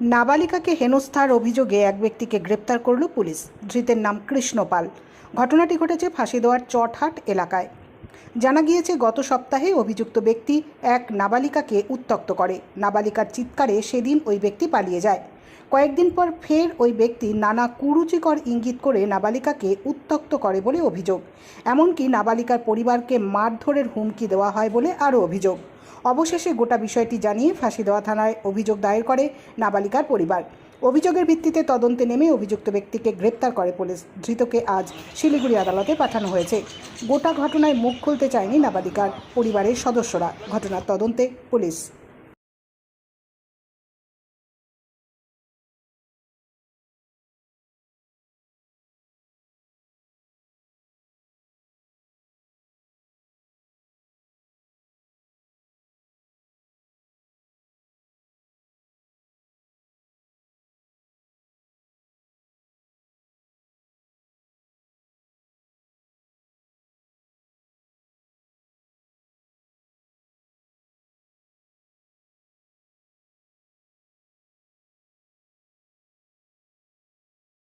নাবালিকাকে হেনস্থার অভিযোগে এক ব্যক্তিকে গ্রেপ্তার করল পুলিশ। ধৃতের নাম কৃষ্ণপাল ঘটনাটি ঘটেছে ফাঁসি দেওয়ার চটহাট এলাকায়। জানা গিয়েছে, গত সপ্তাহে অভিযুক্ত ব্যক্তি এক নাবালিকাকে উত্তক্ত করে। নাবালিকার চিৎকারে সেদিন ওই ব্যক্তি পালিয়ে যায়। কয়েকদিন পর ফের ওই ব্যক্তি নানা কুরুচিকর ইঙ্গিত করে নাবালিকাকে উত্তক্ত করে বলে অভিযোগ। এমনকি নাবালিকার পরিবারকে মারধরের হুমকি দেওয়া হয় বলে আরও অভিযোগ। অবশেষে গোটা বিষয়টি জানিয়ে ফাঁসি দেওয়া থানায় অভিযোগ দায়ের করে নাবালিকার পরিবার। অভিযোগের ভিত্তিতে তদন্তে নেমে অভিযুক্ত ব্যক্তিকে গ্রেপ্তার করে পুলিশ। ধৃতকে আজ শিলিগুড়ি আদালতে পাঠানো হয়েছে। গোটা ঘটনায় মুখ খুলতে চায়নি নাবালিকার পরিবারের সদস্যরা। ঘটনার তদন্তে পুলিশ।